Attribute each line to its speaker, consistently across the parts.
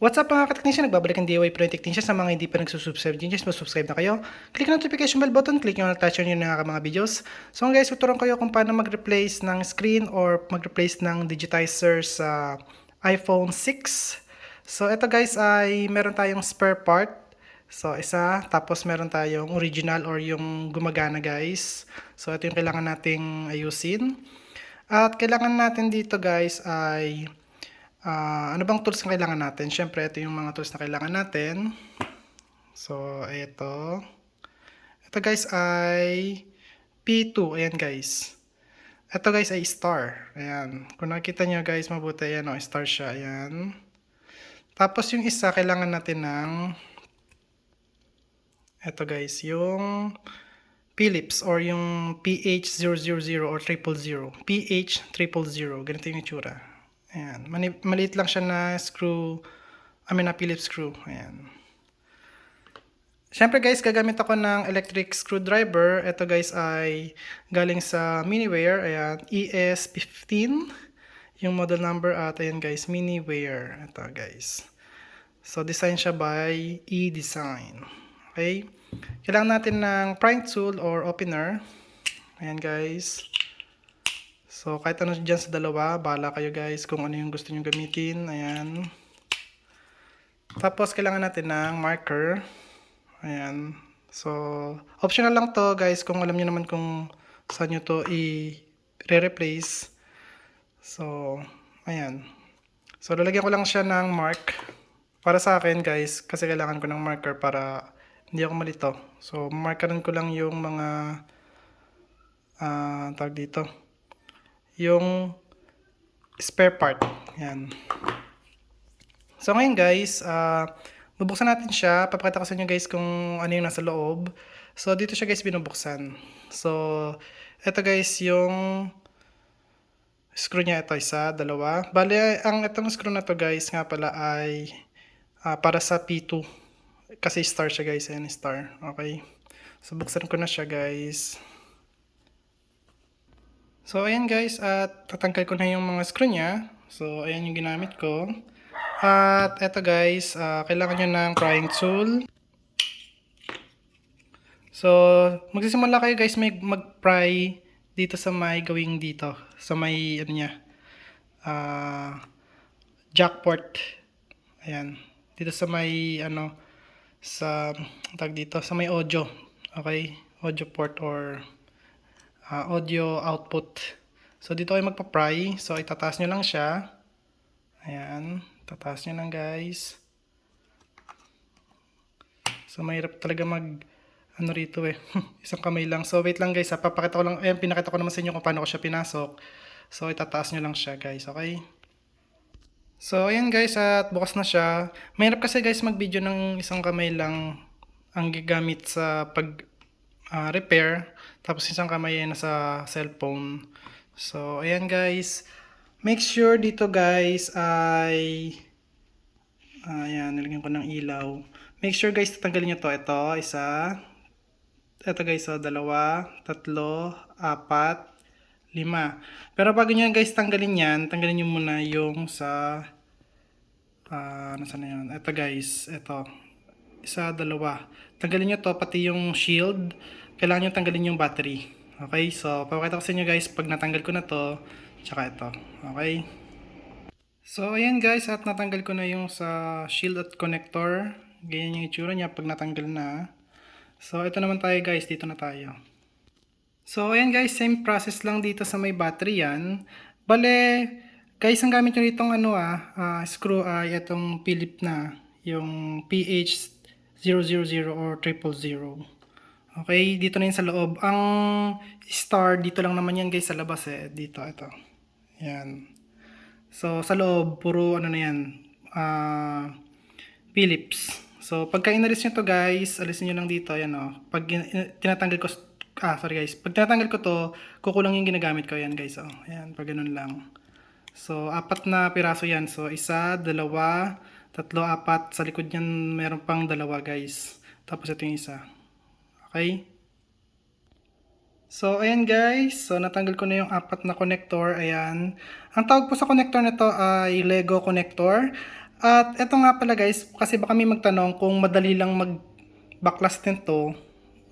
Speaker 1: What's up mga ka-technician? Nagbabalik ang DIY Pro Technician sa mga hindi pa nagsusubscribe dyan. Just subscribe na kayo. Click ang notification bell button. Click nyo na touch yun na mga videos. So guys, tuturuan kayo kung paano mag-replace ng screen or mag-replace ng digitizer sa iPhone 6. So ito guys ay meron tayong spare part. So isa, tapos meron tayong original or yung gumagana guys. So ito yung kailangan nating ayusin. At kailangan natin dito guys ay Ah, ano bang tools na kailangan natin? Siyempre, ito yung mga tools na kailangan natin. So, ito. Ito guys ay P2. Ayan guys. Ito guys ay star. Ayan. Kung nakikita nyo guys, mabuti. Ayan o, star siya. Ayan. Tapos yung isa, kailangan natin ng ito guys, yung Philips or yung PH000 or 000. PH000. Ganito yung itsura. Ayan. Mani- maliit lang siya na screw, I mean na Phillips screw. Ayan. Siyempre guys, gagamit ako ng electric screwdriver. Ito guys ay galing sa Miniware. Ayan, ES15 yung model number at ayan guys, Miniware. Ito guys. So, design siya by E-Design. Okay? Kailangan natin ng prying tool or opener. Ayan guys. So, kahit ano dyan sa dalawa, bahala kayo guys kung ano yung gusto nyo gamitin. Ayan. Tapos, kailangan natin ng marker. Ayan. So, optional lang to guys kung alam nyo naman kung saan nyo to i-replace. So, ayan. So, lalagyan ko lang siya ng mark. Para sa akin guys, kasi kailangan ko ng marker para hindi ako malito. So, markeran ko lang yung mga ah tawag dito yung spare part. Yan. So ngayon guys, uh, bubuksan natin siya. Papakita ko sa inyo guys kung ano yung nasa loob. So dito siya guys binubuksan. So ito guys yung screw niya ito isa, dalawa. Bale, ang itong screw na to guys nga pala ay ah, para sa P2. Kasi star siya guys, ayan star. Okay. So buksan ko na siya guys. So, ayan guys, at tatanggal ko na yung mga screw niya. So, ayan yung ginamit ko. At eto guys, ah, kailangan nyo ng prying tool. So, magsisimula kayo guys may mag-pry dito sa may gawing dito. Sa may, ano niya, ah, jackport. Ayan. Dito sa may, ano, sa, tag dito, sa may audio. Okay? Audio port or ah, audio output. So, dito kayo magpa-pry. So, itataas nyo lang siya. Ayan. Tataas nyo lang, guys. So, mahirap talaga mag, ano rito eh. Isang kamay lang. So, wait lang, guys. Ha? Papakita ko lang. Ayan, pinakita ko naman sa inyo kung paano ko siya pinasok. So, itataas nyo lang siya, guys. Okay? So, ayan, guys. At bukas na siya. Mahirap kasi, guys, mag-video ng isang kamay lang ang gagamit sa pag ah, repair. Tapos isang kamay ay nasa cellphone. So, ayan guys. Make sure dito guys ay ayan, nilagyan ko ng ilaw. Make sure guys, tatanggalin nyo to. Ito, isa. Ito guys, so, dalawa, tatlo, apat, lima. Pero bago nyo guys tanggalin yan, tanggalin nyo muna yung sa ah, nasaan na yun? Ito guys, ito. Isa, dalawa. Tanggalin nyo to, pati yung shield. Kailangan nyo tanggalin yung battery. Okay, so papakita ko sa inyo guys pag natanggal ko na to, tsaka ito. Okay. So, ayan guys, at natanggal ko na yung sa shield at connector. Ganyan yung itsura niya pag natanggal na. So, ito naman tayo guys, dito na tayo. So, ayan guys, same process lang dito sa may battery yan. Bale, guys, ang gamit nyo dito ano ah, ah, screw ay itong Philip na, yung PH000 or 000. Okay, dito na yun sa loob. Ang star, dito lang naman yan guys sa labas eh. Dito, ito. Yan. So, sa loob, puro ano na yan, ah, Philips. So, pagka inalis nyo to guys, alisin nyo lang dito, yan o. Pag in- tinatanggal ko, ah, sorry guys. Pag tinatanggal ko to, kukulang yung ginagamit ko, yan guys, oh. Yan, pag ganun lang. So, apat na piraso yan. So, isa, dalawa, tatlo, apat. Sa likod yan, meron pang dalawa guys. Tapos ito yung isa. Okay? So, ayan guys. So, natanggal ko na yung apat na connector. Ayan. Ang tawag po sa connector na to ay Lego connector. At eto nga pala guys, kasi baka may magtanong kung madali lang mag-backlash nito,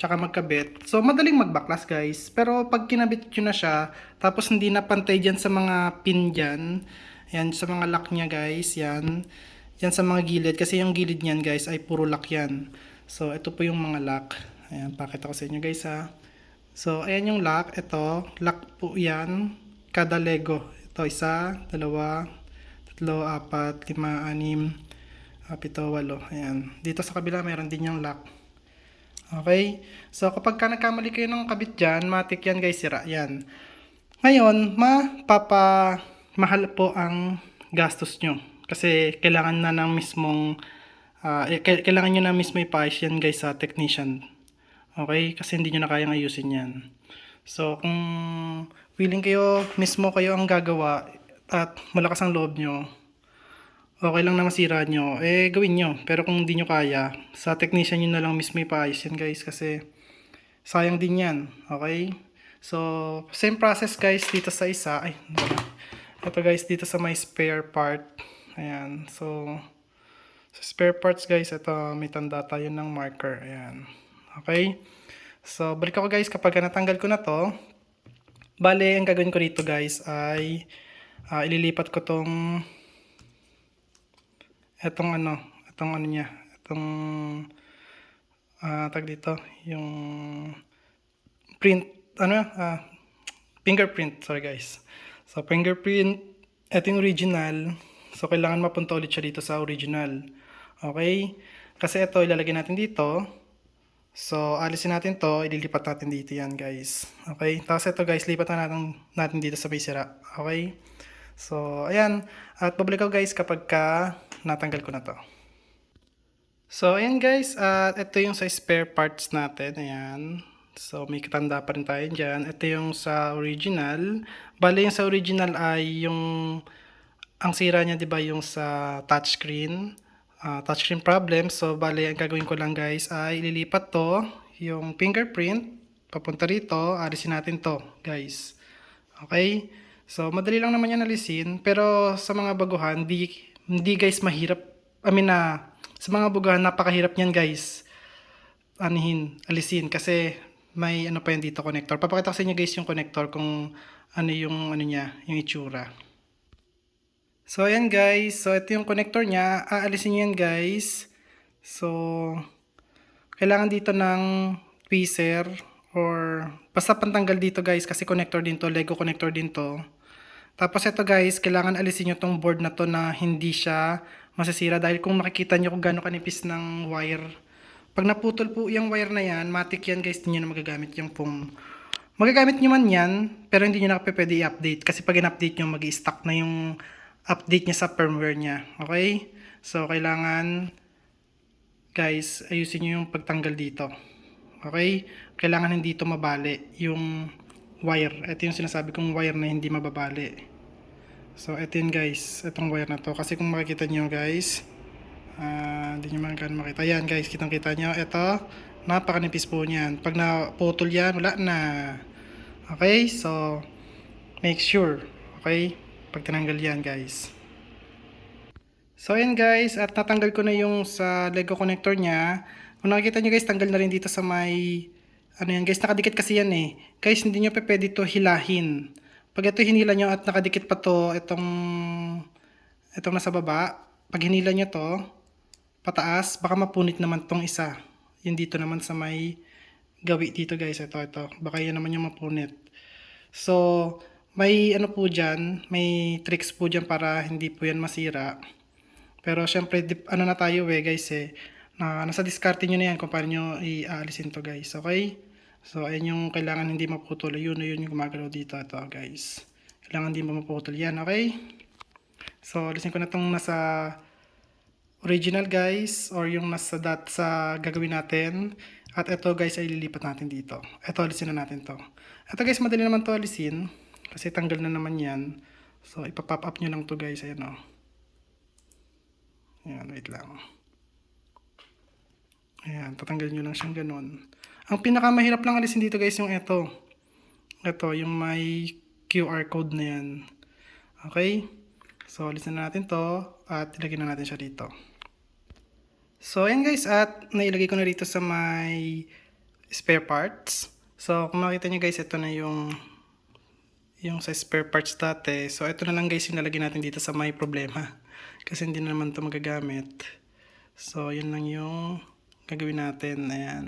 Speaker 1: tsaka magkabit. So, madaling mag-backlash guys. Pero pag kinabit nyo na siya, tapos hindi na pantay dyan sa mga pin dyan, yan, sa mga lock niya guys, yan. Yan sa mga gilid, kasi yung gilid niyan guys ay puro lock yan. So, ito po yung mga lock. Ayan, pakita ko sa inyo guys ha. So, ayan yung lock. Ito, lock po yan. Kada Lego. Ito, isa, dalawa, tatlo, apat, lima, anim, ah, pito, walo. Ayan. Dito sa kabila, meron din yung lock. Okay? So, kapag ka nagkamali kayo ng kabit dyan, matik yan guys, sira yan. Ngayon, mapapa mahal po ang gastos nyo. Kasi kailangan na ng mismong, kail- kailangan nyo na mismo ipaayos yan guys sa technician. Okay? Kasi hindi nyo na kayang ayusin yan. So, kung willing kayo, mismo kayo ang gagawa at malakas ang loob nyo, okay lang na masira nyo, eh gawin nyo. Pero kung hindi nyo kaya, sa technician nyo na lang mismo ipaayos yan guys kasi sayang din yan. Okay? So, same process guys dito sa isa. Ay. Ito guys dito sa may spare part. Ayan. So, sa spare parts guys, ito may tanda tayo ng marker. Ayan. Okay? So, balik ako guys kapag natanggal ko na to. Bale, ang gagawin ko dito guys ay ah, ililipat ko tong etong ano, etong ano niya, etong ah tag dito, yung print, ano, ah, fingerprint, sorry guys. So, fingerprint, ito original. So, kailangan mapunta ulit siya dito sa original. Okay? Kasi ito, ilalagay natin dito. So, alisin natin to, ililipat natin dito yan, guys. Okay? Tapos ito, guys, lipat na natin, natin dito sa may sira. Okay? So, ayan. At babalik ko, guys, kapag ka natanggal ko na to. So, ayan, guys. At ito yung sa spare parts natin. Ayan. So, may katanda pa rin tayo dyan. Ito yung sa original. Bale, yung sa original ay yung ang sira niya, di ba, yung sa touchscreen. Ah, touchscreen problem. So, bale, ang gagawin ko lang, guys, ay ililipat to, yung fingerprint, papunta rito, alisin natin to, guys. Okay? So, madali lang naman yan alisin. Pero, sa mga baguhan, di, hindi, guys, mahirap. I mean, na, sa mga baguhan, napakahirap niyan, guys anihin, alisin kasi may ano pa yan dito connector. Papakita ko sa inyo guys yung connector kung ano yung ano niya, yung itsura. So ayan guys, so ito yung connector niya. Aalisin niyo yan guys. So kailangan dito ng tweezer or basta pantanggal dito guys kasi connector din to, Lego connector din to. Tapos ito guys, kailangan alisin nyo tong board na to na hindi siya masisira dahil kung makikita nyo kung gaano kanipis ng wire pag naputol po yung wire na yan, matik yan guys, hindi nyo na magagamit yung pong... Magagamit nyo man yan, pero hindi nyo na pwede i-update. Kasi pag in-update nyo, mag stuck na yung update niya sa firmware niya. Okay? So, kailangan, guys, ayusin nyo yung pagtanggal dito. Okay? Kailangan hindi ito mabali. Yung wire. Ito yung sinasabi kong wire na hindi mababali. So, ito yun guys. Itong wire na to. Kasi kung makikita nyo guys, Ah, hindi nyo man makita. Yan guys, kitang kita nyo. Ito, napakanipis po niyan. Pag naputol yan, wala na. Okay, so, make sure. Okay, pag tinanggal yan guys. So, yan guys, at natanggal ko na yung sa Lego connector niya. Kung nakikita nyo guys, tanggal na rin dito sa may, ano yan guys, nakadikit kasi yan eh. Guys, hindi nyo pa pwede ito hilahin. Pag ito hinila nyo at nakadikit pa to, itong, itong nasa baba, pag hinila nyo to, pataas, baka mapunit naman tong isa. Yung dito naman sa may gawi dito guys, ito, ito. Baka yan naman yung mapunit. So, may ano po dyan, may tricks po dyan para hindi po yan masira. Pero syempre, dip, ano na tayo eh guys eh, na, nasa diskarte nyo na yan kung paano nyo i-aalisin to guys, okay? So, ayan yung kailangan hindi maputol. Yun, yun yung gumagalaw dito, ito guys. Kailangan hindi maputol yan, okay? So, alisin ko na tong nasa original guys or yung nasa dat sa gagawin natin. At ito guys ay lilipat natin dito. Ito alisin na natin to. Ito guys madali naman to alisin kasi tanggal na naman yan. So ipapop up nyo lang to guys. Ayan o. Ayan, wait lang. Ayan, tatanggalin nyo lang siyang ganun. Ang pinakamahirap lang alisin dito guys yung ito. Ito, yung may QR code na yan. Okay? So, alisin na natin to at ilagay na natin siya dito. So, ayan guys, at nailagay ko na dito sa may spare parts. So, kung makita nyo guys, ito na yung yung sa spare parts dati. So, ito na lang guys yung nalagay natin dito sa may problema. Kasi hindi na naman ito magagamit. So, yun lang yung gagawin natin. Ayan.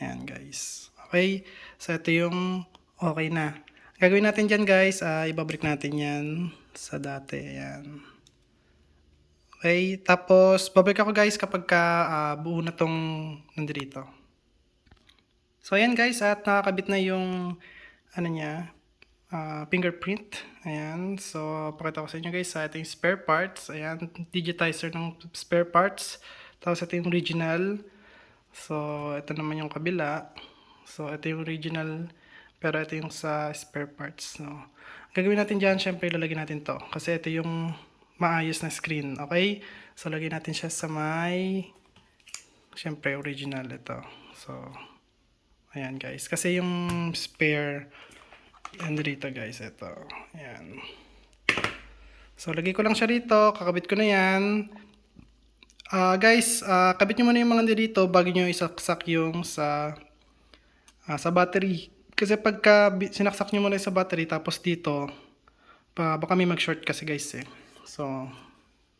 Speaker 1: Ayan guys. Okay. So, ito yung okay na. Gagawin natin dyan guys, uh, ibabalik natin yan sa dati. Ayan. Okay. Tapos, babalik ako guys kapag ka, ah, buo na tong nandito. So, ayan guys, at nakakabit na yung ano niya, ah, fingerprint. Ayan. So, pakita ko sa inyo guys, sa ito yung spare parts. Ayan, digitizer ng spare parts. Tapos, ito yung original. So, ito naman yung kabila. So, ito yung original. Pero ito yung sa spare parts. So, gagawin natin dyan, syempre, ilalagay natin to. Kasi ito yung maayos na screen. Okay? So, lagay natin siya sa may, syempre, original ito. So, ayan guys. Kasi yung spare, yan dito guys, ito. Ayan. So, lagay ko lang siya dito. Kakabit ko na yan. Ah, guys, ah, kabit nyo muna yung mga dito bago nyo isaksak yung sa ah, sa battery. Kasi pagka sinaksak nyo muna sa battery tapos dito, pa, baka may mag-short kasi guys eh. So,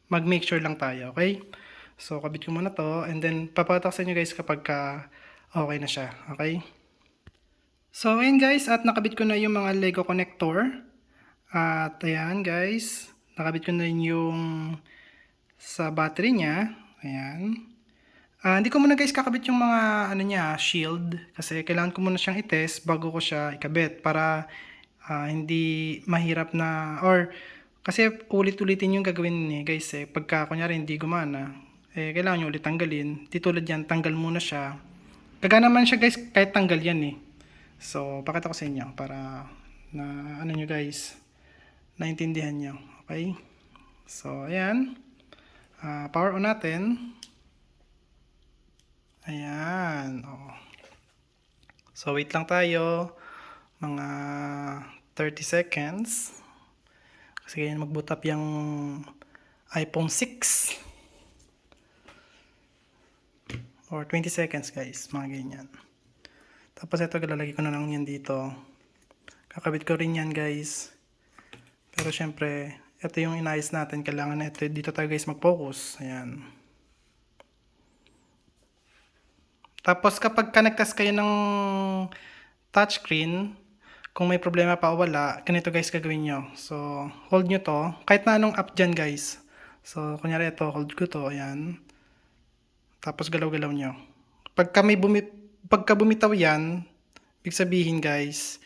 Speaker 1: mag-make sure lang tayo, okay? So, kabit ko muna to and then papakita ko sa inyo guys kapag ka okay na siya, okay? So, ayan guys, at nakabit ko na yung mga Lego connector. At ayan guys, nakabit ko na yung sa battery niya. Ayan. Ah, hindi ko muna guys kakabit yung mga ano niya, shield kasi kailangan ko muna siyang i-test bago ko siya ikabit para ah, hindi mahirap na or kasi ulit-ulitin yung gagawin ni guys eh. Pagka kunyari hindi gumana, eh kailangan nyo ulit tanggalin. Di tulad yan, tanggal muna siya. Gagana naman siya guys kahit tanggal yan eh. So, pakita ko sa inyo para na ano nyo guys, naintindihan nyo. Okay? So, ayan. Ah, power on natin. Ayan. Oh. So, wait lang tayo. Mga 30 seconds. Kasi ganyan mag-boot up yung iPhone 6. Or 20 seconds guys. Mga ganyan. Tapos ito, lalagay ko na lang yan dito. Kakabit ko rin yan guys. Pero syempre, ito yung inayos natin. Kailangan na ito. Dito tayo guys mag-focus. Ayan. Tapos kapag ka-nagtest kayo ng touchscreen, kung may problema pa o wala, ganito guys gagawin nyo. So, hold nyo to. Kahit na anong app dyan guys. So, kunyari ito, hold ko to. Ayan. Tapos galaw-galaw nyo. Pagka may bumi pagka bumitaw yan, ibig sabihin guys,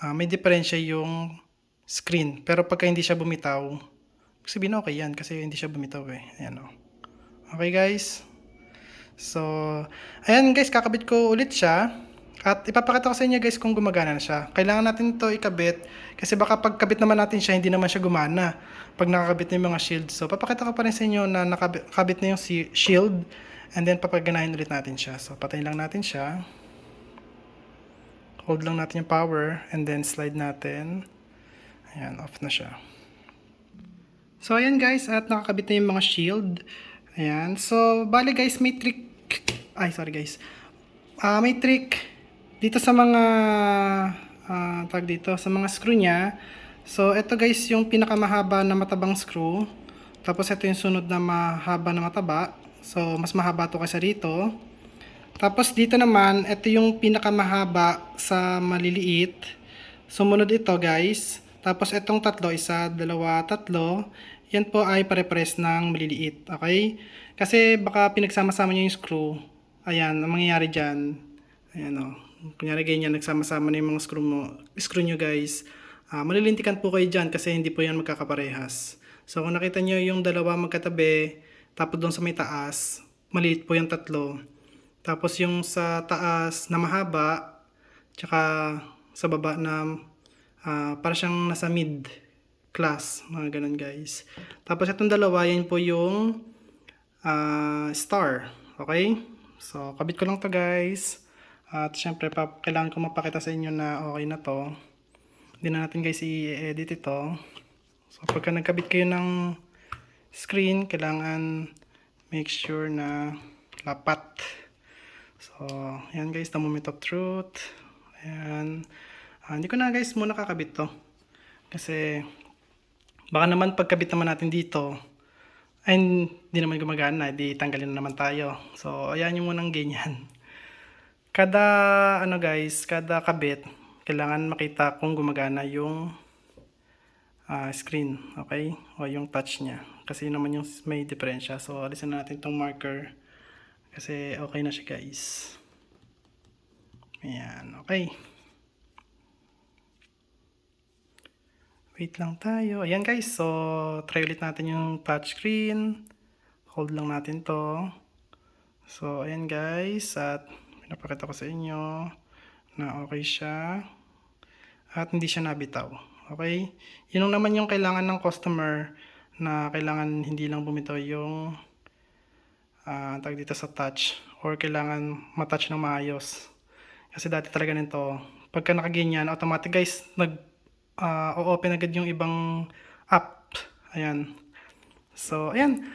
Speaker 1: ah, may diferensya yung screen. Pero pagka hindi siya bumitaw, sabihin okay yan kasi hindi siya bumitaw eh. Ayan o. Okay guys. So, ayan guys, kakabit ko ulit siya. At ipapakita ko sa inyo guys kung gumagana na siya. Kailangan natin to ikabit kasi baka pagkabit naman natin siya, hindi naman siya gumana pag nakakabit na yung mga shield. So, papakita ko pa rin sa inyo na nakabit na yung shield and then papaganahin ulit natin siya. So, patayin lang natin siya. Hold lang natin yung power and then slide natin. Ayan, off na siya. So, ayan guys, at nakakabit na yung mga shield. Ayan. So, bali guys, may trick. Ay, sorry guys. Ah, may trick dito sa mga ah, tag dito sa mga screw niya. So, ito guys yung pinakamahaba na matabang screw. Tapos ito yung sunod na mahaba na mataba. So, mas mahaba to kaysa rito. Tapos dito naman, ito yung pinakamahaba sa maliliit. Sumunod ito guys. Tapos itong tatlo, isa, dalawa, tatlo. Yan po ay pare-pares ng maliliit. Okay? Kasi baka pinagsama-sama nyo yung screw. Ayan, ang mangyayari dyan. Ayan o. Kunyari ganyan, nagsama-sama na yung mga screw mo. Screw nyo guys. Ah, malilintikan po kayo dyan kasi hindi po yan magkakaparehas. So kung nakita nyo yung dalawa magkatabi, tapos doon sa may taas, maliit po yung tatlo. Tapos yung sa taas na mahaba, tsaka sa baba na ah, para siyang nasa mid class, mga ganun guys. Tapos itong dalawa, yan po yung ah, star. Okay? So, kabit ko lang to guys. At syempre, kailangan ko mapakita sa inyo na okay na to. Hindi na natin guys i-edit ito. So, pagka nagkabit kayo ng screen, kailangan make sure na lapat. So, ayan guys, the moment of truth. Ayan. Ah, hindi ko na guys muna kakabit to. Kasi, baka naman pagkabit naman natin dito, ay hindi naman gumagana, di tanggalin na naman tayo. So, ayan yung munang ganyan. Kada, ano guys, kada kabit, kailangan makita kung gumagana yung ah, screen, okay? O yung touch niya. Kasi yun naman yung may diferensya. So, alisin na natin tong marker. Kasi okay na siya guys. Ayan, okay. Wait lang tayo. Ayan guys, so try ulit natin yung touchscreen. Hold lang natin to. So, ayan guys, at pinapakita ko sa inyo na okay siya. At hindi siya nabitaw. Okay? Yun lang naman yung kailangan ng customer na kailangan hindi lang bumitaw yung ah tag dito sa touch or kailangan matouch ng maayos. Kasi dati talaga nito, pagka nakaganyan, automatic guys, nag ah, o-open agad yung ibang app. Ayan. So, ayan.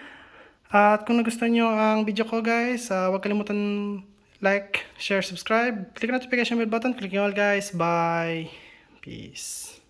Speaker 1: At kung nagustuhan nyo ang video ko guys, ah, huwag kalimutan like, share, subscribe. Click notification bell button. Click nyo all guys. Bye. Peace.